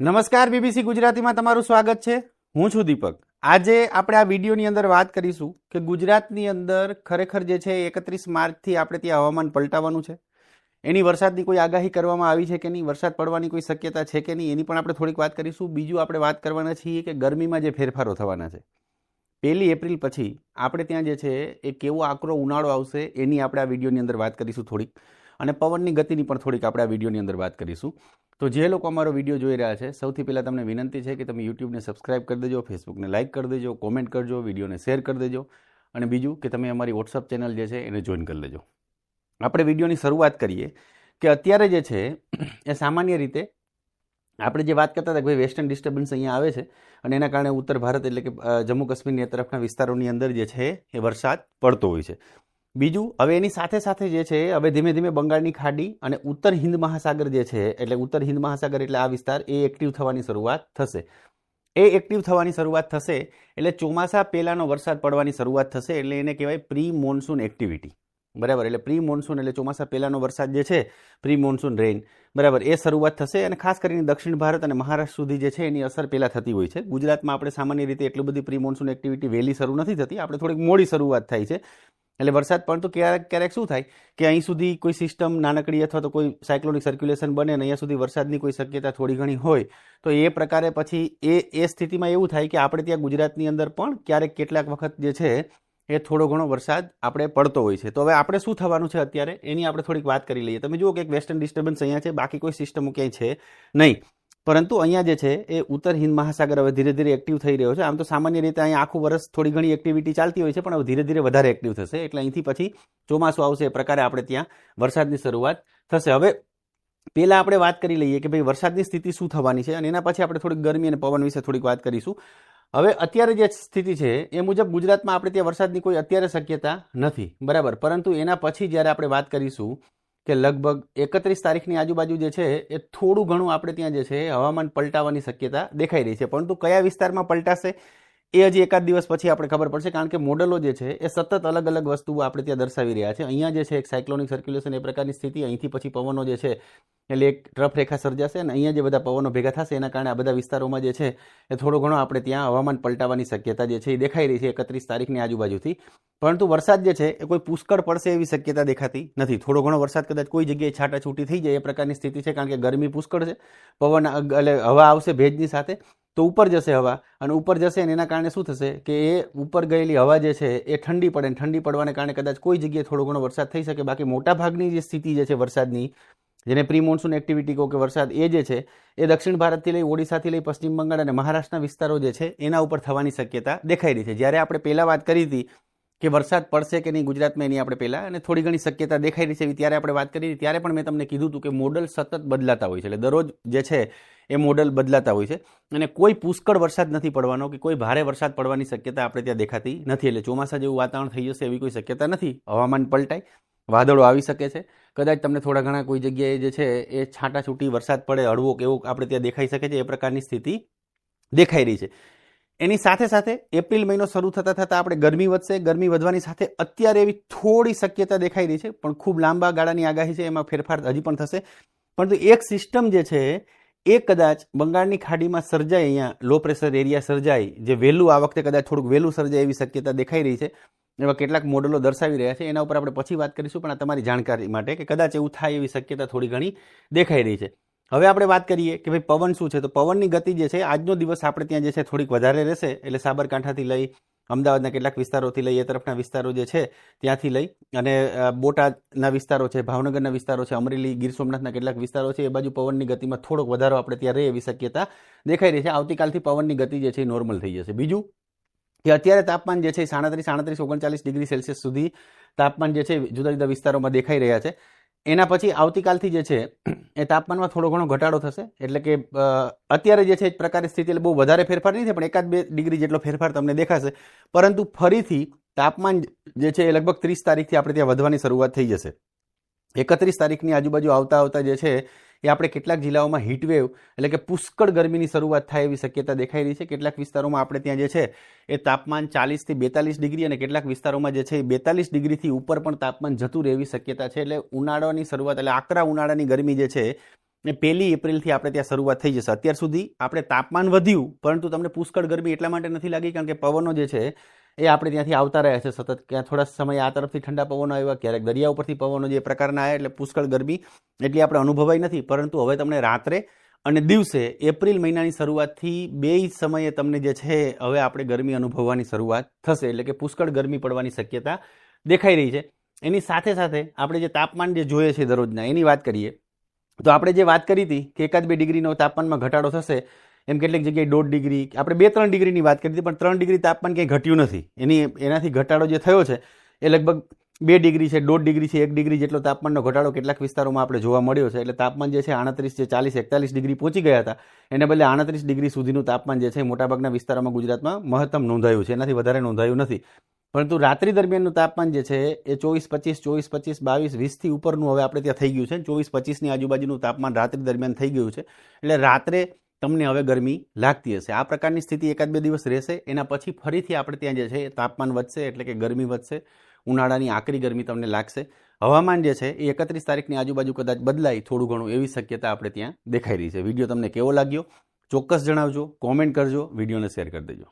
નમસ્કાર બીબીસી ગુજરાતીમાં તમારું સ્વાગત છે. હું છું દીપક. આજે આપણે આ વિડીયોની અંદર વાત કરીશું કે ગુજરાતની અંદર ખરેખર જે છે એકત્રીસ માર્ચથી આપણે ત્યાં હવામાન પલટાવાનું છે. એની વરસાદની કોઈ આગાહી કરવામાં આવી છે કે નહીં? વરસાદ પડવાની કોઈ શક્યતા છે કે નહીં? એની પણ આપણે થોડીક વાત કરીશું. બીજું આપણે વાત કરવાના છીએ કે ગરમીમાં જે ફેરફારો થવાના છે. પહેલી એપ્રિલ પછી આપણે ત્યાં જે છે એ કેવો આકરો ઉનાળો આવશે એની આપણે આ વિડીયોની અંદર વાત કરીશું થોડીક. અને પવનની ગતિની પણ થોડીક આપણે આ વિડીયોની અંદર વાત કરીશું. તો જે લોકો અમારો વીડિયો જોઈ રહ્યા છે, સૌથી પહેલાં તમને વિનંતી છે કે તમે યુટ્યુબને સબસ્ક્રાઇબ કરી દેજો, ફેસબુકને લાઇક કરી દેજો, કોમેન્ટ કરજો, વિડીયોને શેર કરી દેજો, અને બીજું કે તમે અમારી વોટ્સઅપ ચેનલ જે છે એને જોઈન કરી લેજો. આપણે વિડીયોની શરૂઆત કરીએ કે અત્યારે જે છે, એ સામાન્ય રીતે આપણે જે વાત કરતા હતા કે ભાઈ વેસ્ટર્ન ડિસ્ટર્બન્સ અહીંયા આવે છે, અને એના કારણે ઉત્તર ભારત એટલે કે જમ્મુ કાશ્મીરની તરફના વિસ્તારોની અંદર જે છે, એ વરસાદ પડતો હોય છે. બીજું, હવે એની સાથે સાથે જે છે, હવે ધીમે ધીમે બંગાળની ખાડી અને ઉત્તર હિન્દ મહાસાગર જે છે, એટલે ઉત્તર હિન્દ મહાસાગર એટલે આ વિસ્તાર, એ એક્ટિવ થવાની શરૂઆત થશે. એ એક્ટિવ થવાની શરૂઆત થશે, એટલે ચોમાસા પહેલાંનો વરસાદ પડવાની શરૂઆત થશે, એટલે એને કહેવાય પ્રી મોન્સૂન એક્ટિવિટી બરાબર, એટલે પ્રી મોન્સૂન એટલે ચોમાસા પહેલાંનો વરસાદ જે છે પ્રી મોન્સૂન રેઇન બરાબર, એ શરૂઆત થશે અને ખાસ કરીને દક્ષિણ ભારત અને મહારાષ્ટ્ર સુધી જે છે, એની અસર પહેલાં થતી હોય છે. ગુજરાતમાં આપણે સામાન્ય રીતે એટલી બધી પ્રી મોન્સૂન એક્ટિવિટી વહેલી શરૂ નથી થતી, આપણે થોડીક મોડી શરૂઆત થાય છે. એટલે વરસાદ પણ ક્યારેક ક્યારેક શું થાય કે અહીં સુધી કોઈ સિસ્ટમ નાનકડી અથવા તો કોઈ સાયક્લોનિક સર્ક્યુલેશન બને અને અહીંયા સુધી વરસાદની કોઈ શક્યતા થોડી ઘણી હોય, તો એ પ્રકારે પછી એ એ સ્થિતિમાં એવું થાય કે આપણે ત્યાં ગુજરાતની અંદર પણ ક્યારેક કેટલાક વખત જે છે, એ થોડો ઘણો વરસાદ આપણે પડતો હોય છે. તો હવે આપણે શું થવાનું છે અત્યારે? એની આપણે થોડીક વાત કરી લઈએ. તમે જુઓ કે એક વેસ્ટર્ન ડિસ્ટર્બન્સ અહીંયા છે, બાકી કોઈ સિસ્ટમો ક્યાંય છે નહીં. પરંતુ અહીંયા જે છે, એ ઉત્તર હિન્દ મહાસાગર હવે ધીરે ધીરે એક્ટિવ થઈ રહ્યો છે. આમ તો સામાન્ય રીતે અહીંયા આખું વર્ષ થોડી ઘણી એક્ટિવિટી ચાલતી હોય છે, પણ હવે ધીરે ધીરે વધારે એક્ટિવ થશે. એટલે અહીંથી પછી ચોમાસું આવશે એ પ્રકારે આપણે ત્યાં વરસાદની શરૂઆત થશે. હવે પહેલાં આપણે વાત કરી લઈએ કે ભાઈ વરસાદની સ્થિતિ શું થવાની છે, અને એના પછી આપણે થોડીક ગરમી અને પવન વિશે થોડીક વાત કરીશું. હવે અત્યારે જે સ્થિતિ છે, એ મુજબ ગુજરાતમાં આપણે ત્યાં વરસાદની કોઈ અત્યારે શક્યતા નથી. બરાબર. પરંતુ એના પછી જ્યારે આપણે વાત કરીશું કે લગભગ એકત્રીસ તારીખની આજુબાજુ જે છે, એ થોડું ઘણું આપણે ત્યાં જે છે હવામાન પલટાવાની શક્યતા દેખાઈ રહી છે. પરંતુ કયા વિસ્તારમાં પલટાશે, એ હજી એકાદ દિવસ પછી આપણે ખબર પડશે, કારણ કે મોડલો જે છે, એ સતત અલગ અલગ વસ્તુઓ આપણે ત્યાં દર્શાવી રહ્યા છે. અહીંયા જે છે, એક સાયક્લોનિક સર્ક્યુલેશન એ પ્રકારની સ્થિતિ. અહીંથી પછી પવનો જે છે એટલે એક ટ્રફ રેખા સર્જાશે અને અહીંયા જે બધા પવનો ભેગા થશે, એના કારણે આ બધા વિસ્તારોમાં જે છે, એ થોડો ઘણો આપણે ત્યાં હવામાન પલટાવાની શક્યતા જે છે એ દેખાઈ રહી છે એકત્રીસ તારીખની આજુબાજુથી. પરંતુ વરસાદ જે છે, એ કોઈ પુષ્કળ પડશે એવી શક્યતા દેખાતી નથી. થોડો ઘણો વરસાદ કદાચ કોઈ જગ્યાએ છાટાછૂટી થઈ જાય એ પ્રકારની સ્થિતિ છે, કારણ કે ગરમી પુષ્કળ છે. પવન એટલે હવા આવશે ભેજની સાથે, તો ઉપર જશે હવા. અને ઉપર જશે અને એના કારણે શું થશે કે એ ઉપર ગયેલી હવા જે છે, એ ઠંડી પડે. ઠંડી પડવાને કારણે કદાચ કોઈ જગ્યાએ થોડો ઘણો વરસાદ થઈ શકે. બાકી મોટા ભાગની જે સ્થિતિ જે છે વરસાદની જેને પ્રી મોન્સૂન એક્ટિવિટી કહો કે વરસાદ એ જે છે, એ દક્ષિણ ભારતથી લઈ ઓડિશાથી લઈ પશ્ચિમ બંગાળ અને મહારાષ્ટ્રના વિસ્તારો જે છે, એના ઉપર થવાની શક્યતા દેખાઈ રહી છે. જ્યારે આપણે પહેલાં વાત કરી હતી કે વરસાદ પડશે કે નહીં ગુજરાતમાં, એની આપણે પહેલાં અને થોડી ઘણી શક્યતા દેખાઈ રહી છે. એવી ત્યારે આપણે વાત કરી હતી, ત્યારે પણ મેં તમને કીધું હતું કે મોડલ સતત બદલાતા હોય છે. એટલે દરરોજ જે છે, એ મોડલ બદલાતા હોય છે. અને કોઈ પુષ્કળ વરસાદ નથી પડવાનો કે કોઈ ભારે વરસાદ પડવાની શક્યતા આપણે ત્યાં દેખાતી નથી. એટલે ચોમાસા જેવું વાતાવરણ થઈ જશે એવી કોઈ શક્યતા નથી. હવામાન પલટાય. વાદળો આવી શકે છે. કદાચ તમને થોડા ઘણા કોઈ જગ્યાએ જે છે એ છાંટાછૂટી વરસાદ પડે, હળવો કે એવું આપણે ત્યાં દેખાઈ શકે છે, એ પ્રકારની સ્થિતિ દેખાઈ રહી છે. એની સાથે સાથે એપ્રિલ મહિનો શરૂ થતાં થતાં આપણે ગરમી વધશે. ગરમી વધવાની સાથે અત્યારે એવી થોડી શક્યતા દેખાઈ રહી છે, પણ ખૂબ લાંબા ગાળાની આગાહી છે, એમાં ફેરફાર હજી પણ થશે. પરંતુ એક સિસ્ટમ જે છે, એ કદાચ બંગાળની ખાડીમાં સર્જાય, અહીંયા લો પ્રેશર એરિયા સર્જાય, જે વહેલું આ વખતે કદાચ થોડુંક વહેલું સર્જાય એવી શક્યતા દેખાઈ રહી છે. એવા કેટલાક મોડલો દર્શાવી રહ્યા છે. એના ઉપર આપણે પછી વાત કરીશું, પણ આ તમારી જાણકારી માટે કે કદાચ એવું થાય એવી શક્યતા થોડી ઘણી દેખાઈ રહી છે. હવે આપણે વાત કરીએ કે ભાઈ પવન શું છે? તો પવનની ગતિ જે છે, આજનો દિવસ આપણે ત્યાં જે છે થોડીક વધારે રહેશે, એટલે સાબરકાંઠાથી લઈ, અમદાવાદના કેટલાક વિસ્તારોથી લઈ, એ તરફના વિસ્તારો જે છે ત્યાંથી લઈ, અને બોટાદના વિસ્તારો છે, ભાવનગરના વિસ્તારો છે, અમરેલી, ગીર સોમનાથના કેટલાક વિસ્તારો છે, એ બાજુ પવનની ગતિમાં થોડોક વધારો આપણે ત્યાં રહે એવી શક્યતા દેખાઈ રહી છે. આવતીકાલથી પવનની ગતિ જે છે એ નોર્મલ થઈ જશે. બીજું કે અત્યારે તાપમાન જે છે સાડત્રીસ સાડત્રીસ, ઓગણચાલીસ ડિગ્રી સેલ્સિયસ સુધી તાપમાન જે છે જુદા જુદા વિસ્તારોમાં દેખાઈ રહ્યા છે. એના પછી આવતીકાલથી જે છે એ તાપમાનમાં થોડો ઘણો ઘટાડો થશે. એટલે કે અત્યારે જે છે એ પ્રકારની સ્થિતિ એટલે બહુ વધારે ફેરફાર નહીં થાય, પણ એકાદ બે ડિગ્રી જેટલો ફેરફાર તમને દેખાશે. પરંતુ ફરીથી તાપમાન જે છે એ લગભગ ત્રીસ તારીખથી આપણે ત્યાં વધવાની શરૂઆત થઈ જશે. એકત્રીસ તારીખની આજુબાજુ આવતા આવતા જે છે એ આપણે કેટલાક જિલ્લાઓમાં હીટવેવ એટલે કે પુષ્કળ ગરમીની શરૂઆત થાય એવી શક્યતા દેખાઈ રહી છે. કેટલાક વિસ્તારોમાં આપણે ત્યાં જે છે, એ તાપમાન ચાલીસથી બેતાલીસ ડિગ્રી અને કેટલાક વિસ્તારોમાં જે છે, એ બેતાલીસ ડિગ્રીથી ઉપર પણ તાપમાન જતું રહે એવી શક્યતા છે. એટલે ઉનાળાની શરૂઆત, એટલે આકરા ઉનાળાની ગરમી જે છે ને પહેલી એપ્રિલથી આપણે ત્યાં શરૂઆત થઈ જશે. અત્યાર સુધી આપણે તાપમાન વધ્યું, પરંતુ તમને પુષ્કળ ગરમી એટલા માટે નથી લાગી, કારણ કે પવનો જે છે એ આપણે ત્યાંથી આવતા રહ્યા છે સતત. ક્યાં થોડા સમય આ તરફથી ઠંડા પવનો આવ્યા, ક્યારેક દરિયા ઉપરથી પવનો જે પ્રકારના આવ્યા એટલે પુષ્કળ ગરમી, એટલી આપણે અનુભવાઈ નથી. પરંતુ હવે તમને રાત્રે અને દિવસે એપ્રિલ મહિનાની શરૂઆતથી બે સમયે તમને જે છે, હવે આપણે ગરમી અનુભવવાની શરૂઆત થશે. એટલે કે પુષ્કળ ગરમી પડવાની શક્યતા દેખાઈ રહી છે. એની સાથે સાથે આપણે જે તાપમાન જે જોઈએ છે દરરોજના, એની વાત કરીએ, તો આપણે જે વાત કરી હતી કે એકાદ બે ડિગ્રીનો તાપમાનમાં ઘટાડો થશે એમ કેટલીક જગ્યાએ દોઢ ડિગ્રી આપણે બે ત્રણ ડિગ્રીની વાત કરી હતી પણ ત્રણ ડિગ્રી તાપમાન ક્યાંય ઘટ્યું નથી. એની, એનાથી ઘટાડો જે થયો છે, એ લગભગ બે ડિગ્રી છે, દોઢ ડિગ્રી છે, એક ડિગ્રી જેટલો તાપમાનનો ઘટાડો કેટલાક વિસ્તારોમાં આપણે જોવા મળ્યો છે. એટલે તાપમાન જે છે, આડત્રીસ જે ચાલીસ, એકતાલીસ ડિગ્રી પહોંચી ગયા હતા. એને બદલે આડત્રીસ ડિગ્રી સુધીનું તાપમાન જે છે મોટાભાગના વિસ્તારોમાં ગુજરાતમાં મહત્તમ નોંધાયું છે. એનાથી વધારે નોંધાયું નથી. પરંતુ રાત્રિ દરમિયાનનું તાપમાન જે છે, એ ચોવીસ, પચીસ ચોવીસ, પચીસ, બાવીસ વીસથી ઉપરનું હવે આપણે ત્યાં થઈ ગયું છે. ચોવીસ, પચીસની આજુબાજુનું તાપમાન રાત્રિ દરમિયાન થઈ ગયું છે. એટલે રાત્રે તમને હવે ગરમી લાગતી હશે. આ પ્રકારની સ્થિતિ એકાદ બે દિવસ રહેશે, એના પછી ફરીથી આપણે ત્યાં જે છે તાપમાન વધશે, એટલે કે ગરમી વધશે, ઉનાળાની આકરી ગરમી તમને લાગશે. હવામાન જે છે, એ એકત્રીસ તારીખની આજુબાજુ કદાચ બદલાય થોડું ઘણું એવી શક્યતા આપણે ત્યાં દેખાઈ રહી છે. વીડિયો તમને કેવો લાગ્યો? ચોક્કસ જણાવજો, કોમેન્ટ કરજો, વિડીયોને શેર કરી દેજો.